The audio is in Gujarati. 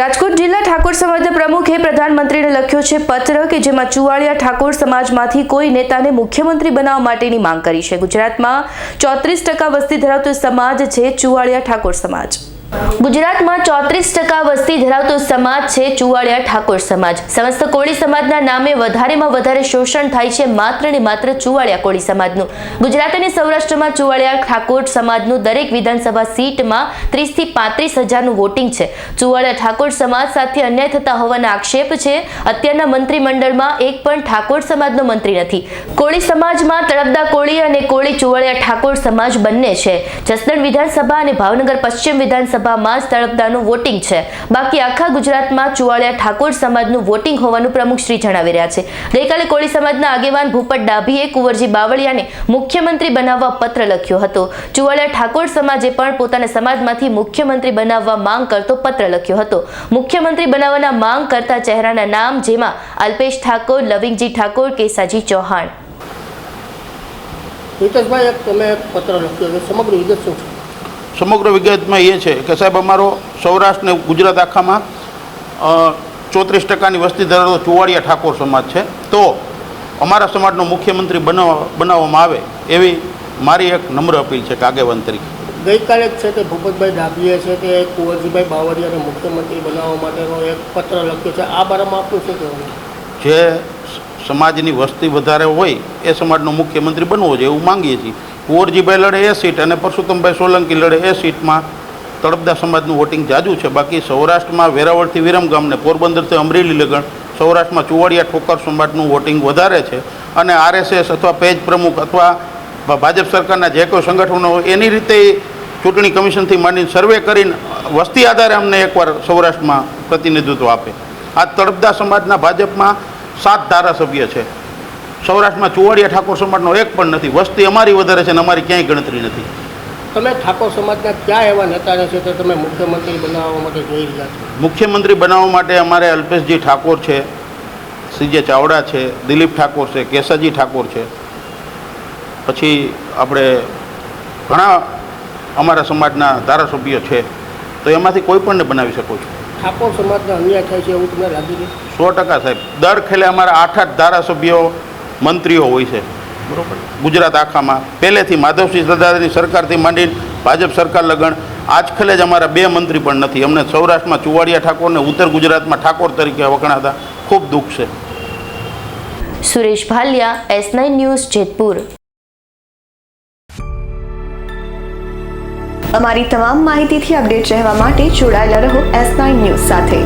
રાજકોટ જિલ્લા ઠાકોર સમાજના પ્રમુખે પ્રધાનમંત્રીને લખ્યો છે પત્ર કે જેમાં ચુવાળિયા ઠાકોર સમાજમાંથી કોઈ નેતાને મુખ્યમંત્રી બનાવવા માટેની માંગ કરી છે. ગુજરાતમાં ચોત્રીસ ટકા વસ્તી ધરાવતો સમાજ છે ચુવાળિયા ઠાકોર સમાજ. ગુજરાતમાં ચોત્રીસ ટકા વસ્તી ધરાવતો સમાજ છે ચુવાડિયા ઠાકોર સમાજ. સમસ્ત કોળી સમાજના નામે વધારેમાં વધારે શોષણ થાય છે માત્ર ને માત્ર ચુવાડિયા કોળી સમાજનું. ગુજરાત અને સૌરાષ્ટ્રમાં ચુવાડિયા ઠાકોર સમાજનું દરેક વિધાનસભા સીટમાં ત્રીસથી પાંત્રીસ હજારનું વોટિંગ છે. ચુવાડિયા ઠાકોર સમાજ સાથે અન્યાય થતા હોવાના આક્ષેપ છે. અત્યારના મંત્રીમંડળમાં એક પણ ઠાકોર સમાજનો મંત્રી નથી. કોળી સમાજમાં તળપદા કોળી અને કોળી ચુવાડિયા ઠાકોર સમાજ બંને છે. જસદણ વિધાનસભા અને ભાવનગર પશ્ચિમ વિધાનસભામાં જ વોટિંગ છે. બાકી આખા ગુજરાતમાં ચુવાળિયા ઠાકોર સમાજનું વોટિંગ હોવાનું પ્રમુખશ્રી જણાવી રહ્યા છે. ગઈકાલે કોળી સમાજના આગેવાન ભૂપત ડાભીએ કુંવરજી બાવળિયાને મુખ્યમંત્રી બનાવવા પત્ર લખ્યો હતો. ચુવાળિયા ઠાકોર સમાજે પણ પોતાના સમાજમાંથી મુખ્યમંત્રી બનાવવા માંગ કરતો પત્ર લખ્યો હતો. મુખ્યમંત્રી બનાવવાના માંગ કરતા ચહેરાના નામ જેમાં અલ્પેશ ઠાકોર, લવિંગજી ઠાકોર, કેસાજી ચૌહાણ. હિતેશભાઈ, એક તમે પત્ર લખ્યો સમગ્ર વિગત શું છે? સમગ્ર વિગતમાં એ છે કે સાહેબ અમારો સૌરાષ્ટ્ર ને ગુજરાત આખામાં ચોત્રીસ ટકાની વસ્તી ધરાવતો ચુવાડિયા ઠાકોર સમાજ છે. તો અમારા સમાજનો મુખ્યમંત્રી બનાવવા બનાવવામાં આવે એવી મારી એક નમ્ર અપીલ છે કે આગેવાન તરીકે. ગઈકાલે જ છે તે ભૂપતભાઈ ડાભીએ છે તે કુંવરજીભાઈ બાવળિયાને મુખ્યમંત્રી બનાવવા માટેનો એક પત્ર લખ્યો છે. આ બારામાં આપ્યું શું કહેવું? જે સમાજની વસ્તી વધારે હોય એ સમાજનો મુખ્યમંત્રી બનવો જોઈએ એવું માંગીએ છીએ. કુંવરજીભાઈ લડે એ સીટ અને પરસોત્તમભાઈ સોલંકી લડે એ સીટમાં તળપદા સમાજનું વોટિંગ જાજુ છે. બાકી સૌરાષ્ટ્રમાં વેરાવળથી વિરમગામ ને પોરબંદરથી અમરેલી લગણ સૌરાષ્ટ્રમાં ચુવાડિયા ઠોકર સમાજનું વોટિંગ વધારે છે. અને આરએસએસ અથવા પેજ પ્રમુખ અથવા ભાજપ સરકારના જે કોઈ સંગઠનો એની રીતે ચૂંટણી કમિશનથી માંડીને સર્વે કરીને, વસ્તી આધારે અમને એકવાર સૌરાષ્ટ્રમાં પ્રતિનિધિત્વ આપે. આ તળપદા સમાજના ભાજપમાં સાત ધારાસભ્ય છે. સૌરાષ્ટ્રમાં ચુવાડિયા ઠાકોર સમાજનો એક પણ નથી. વસ્તી અમારી વધારે છે અને અમારી ક્યાંય ગણતરી નથી. તમે ઠાકોર સમાજના ક્યાં એવા નેતા છે તો તમે મુખ્યમંત્રી બનાવવા માટે જોઈ રહ્યા છો? મુખ્યમંત્રી બનાવવા માટે અમારે અલ્પેશજી ઠાકોર છે સીજે ચાવડા છે દિલીપ ઠાકોર છે કેસાજી ઠાકોર છે. પછી આપણે ઘણા અમારા સમાજના ધારાસભ્યો છે. તો એમાંથી કોઈ પણને બનાવી શકો છો? ઠાકોર સમાજના અન્યાય થાય છે એવું તમને લાગી સો ટકા સાહેબ. દર ખેલે અમારા આઠ આઠ ધારાસભ્યો મંત્રીઓ હોય છે. બરાબર. ગુજરાત આખામાં. પહેલેથી માધવસિંહ સરદારની સરકારથી માંડીને ભાજપ સરકાર લગણ આજ ખેલે જ અમારા બે મંત્રી પણ નથી. અમને સૌરાષ્ટ્રમાં ચુવાડિયા ઠાકોર ને ઉત્તર ગુજરાતમાં ઠાકોર તરીકે વખણાતા ખૂબ દુઃખ છે. Suresh Bhaliya S nine news Jetpur. અમારી તમામ માહિતીથી અપડેટ રહેવા માટે જોડાયેલા રહો એસ નાઇન ન્યૂઝ સાથે.